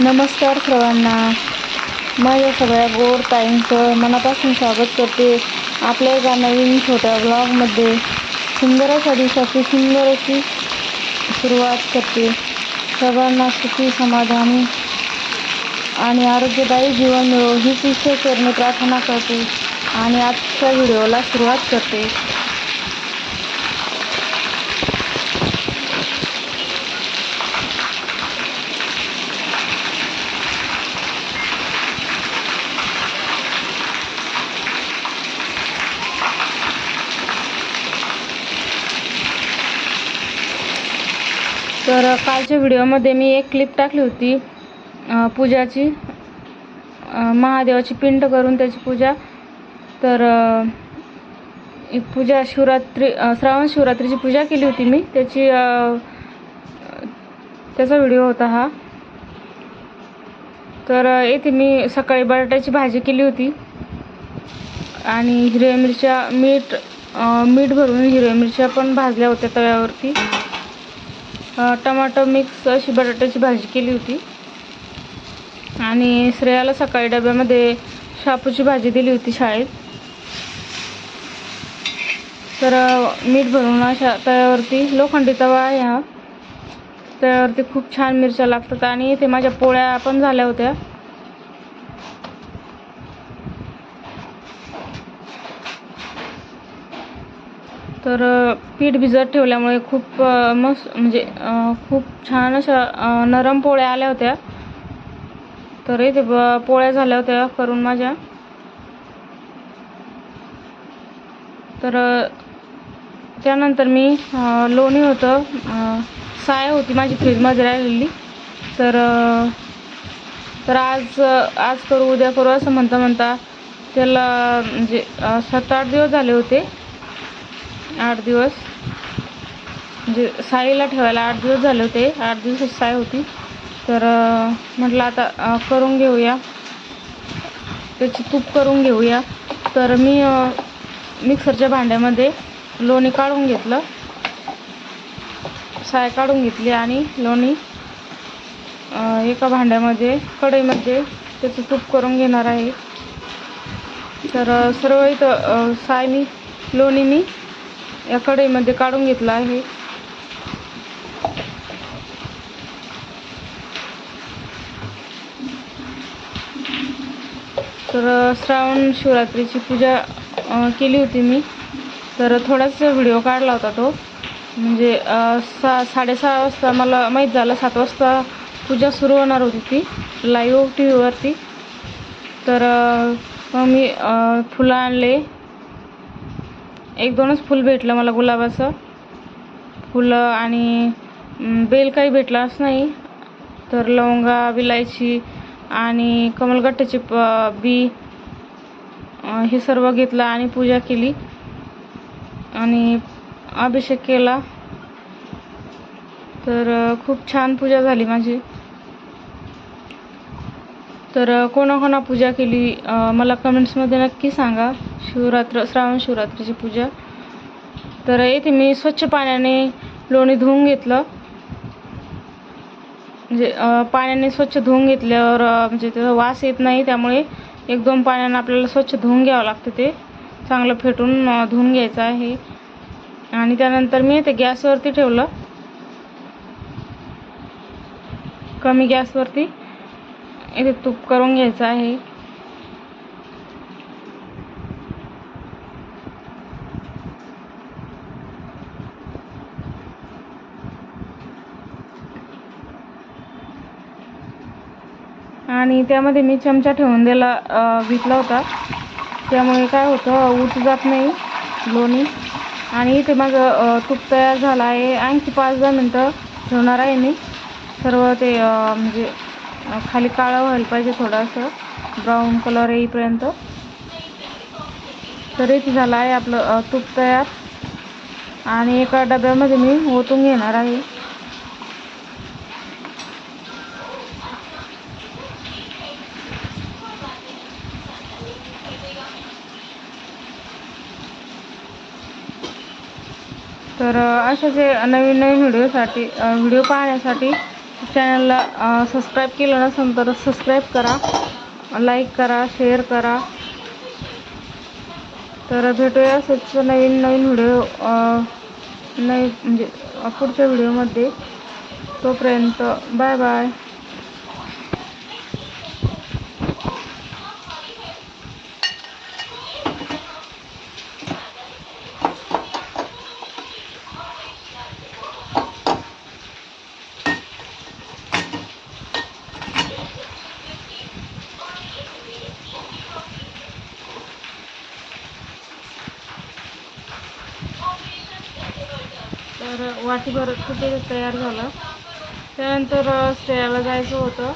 नमस्कार सर्वांना. माझ्या सगळ्या गोड ताईंचं मनापासून स्वागत करते आपल्या एका नवीन छोट्या ब्लॉगमध्ये सुंदर अशा दिवसाची सुंदर अशी सुरुवात करते. सर्वांना सुखी समाधानी आणि आरोग्यदायी जीवन मिळो हीच इच्छा करणे प्रार्थना करते आणि आजच्या व्हिडिओला सुरुवात करते. तर कालच्या व्हिडिओमध्ये मी एक क्लिप टाकली होती पूजाची. महादेवाची पिंड करून त्याची पूजा. तर पूजा शिवरात्री श्रावण शिवरात्रीची पूजा केली होती मी. त्याची त्याचा व्हिडिओ होता हा. तर येथे मी सकाळी बटाट्याची भाजी केली होती. आणि हिरव्या मिरच्या मीठ मीठ भरून हिरव्या मिरच्या पण भाजल्या होत्या तव्यावरती. टमाटो मिक्स अशी बटाट्याची भाजी केली होती. आणि श्रेयाला सकाळी डब्यामध्ये शापूची भाजी दिली होती शाळेत. तर मीठ भरून अशा तव्यावरती लोखंडी तवा आहे हा. तव्यावरती खूप छान मिरच्या लागतात आणि इथे माझ्या पोळ्या पण झाल्या होत्या. तर पीठ भिजत ठेवल्यामुळे खूप मस्त म्हणजे खूप छान अशा नरम पोळ्या आल्या होत्या. तर इथे ब पोळ्या झाल्या होत्या करून माझ्या. तर त्यानंतर मी लोणी होतं साय होती माझी फ्रीजमध्ये राहिलेली. तर तर आज आज करू उद्या करू असं म्हणता म्हणता त्याला म्हणजे सात आठ दिवस झाले होते. आठ दिवस. म्हणजे साईला ठेवायला आठ दिवस झाले होते. आठ दिवस साय होती. तर म्हटलं आता करून घेऊया. त्याची तूप करून घेऊया. तर मी मिक्सरच्या भांड्यामध्ये लोणी काढून घेतलं. साय काढून घेतली आणि लोणी एका भांड्यामध्ये कढईमध्ये त्याचं तूप करून घेणार आहे. तर सर्व इथं साय मी लोणी मी या कढईमध्ये काढून घेतला आहे. तर श्रावण शिवरात्रीची पूजा केली होती मी. तर थोडासा व्हिडिओ काढला होता तो. म्हणजे सा साडेसहा वाजता मला माहीत झालं सात वाजता पूजा सुरू होणार होती ती लाईव्ह टी व्हीवरती तर मग मी फुलं आणले एक दोनच फुल भेटलं मला गुलाबाचं. फुलं आणि बेल काही भेटलाच नाही. तर लवंगा विलायची आणि कमलगट्ट्याची प बी हे सर्व घेतलं आणि पूजा केली. आणि अभिषेक केला. तर खूप छान पूजा झाली माझी. तर कोणाकोणा पूजा केली मला कमेंट्समध्ये नक्की सांगा. शिवरात्र श्रावण शिवरात्रीची पूजा. तर येथे मी स्वच्छ पाण्याने लोणी धुवून घेतलं. म्हणजे पाण्याने स्वच्छ धुवून घेतल्यावर म्हणजे त्याचा वास येत नाही त्यामुळे एक दोन पाण्यानं आपल्याला स्वच्छ धुवून घ्यावं लागतं ते. चांगलं फेटून धुवून घ्यायचं आहे. आणि त्यानंतर मी ते गॅसवरती ठेवलं. कमी गॅसवरती. इथे तूप करून घ्यायचं आहे. आणि त्यामध्ये मी चमचा ठेवून दिला घेतला होता. त्यामुळे काय होतं ऊत जात नाही लोणी. आणि इथे माझं तूप तयार झालं आहे. आणखी पाच दहा मिनटं ठेवणार आहे मी. सर्व ते म्हणजे खाली काळं व्हायला पाहिजे थोडंसं. ब्राऊन कलर येईपर्यंत. तर इथे झालं आहे आपलं तूप तयार. आणि एका डब्यामध्ये मी ओतून घेणार आहे. तर अ, अशाच नवीन नवीन व्हिडिओसाठी व्हिडिओ पाहण्यासाठी चॅनलला सबस्क्राईब केलं नसेल तर सबस्क्राईब करा लाईक करा शेअर करा. तर भेटूया असंच नवीन नवीन व्हिडिओ नवीन म्हणजे पुढच्या व्हिडिओमध्ये. तोपर्यंत बाय बाय. तर वाटीभर कुठे तयार झालं. त्यानंतर स्टेयाला जायचं होतं.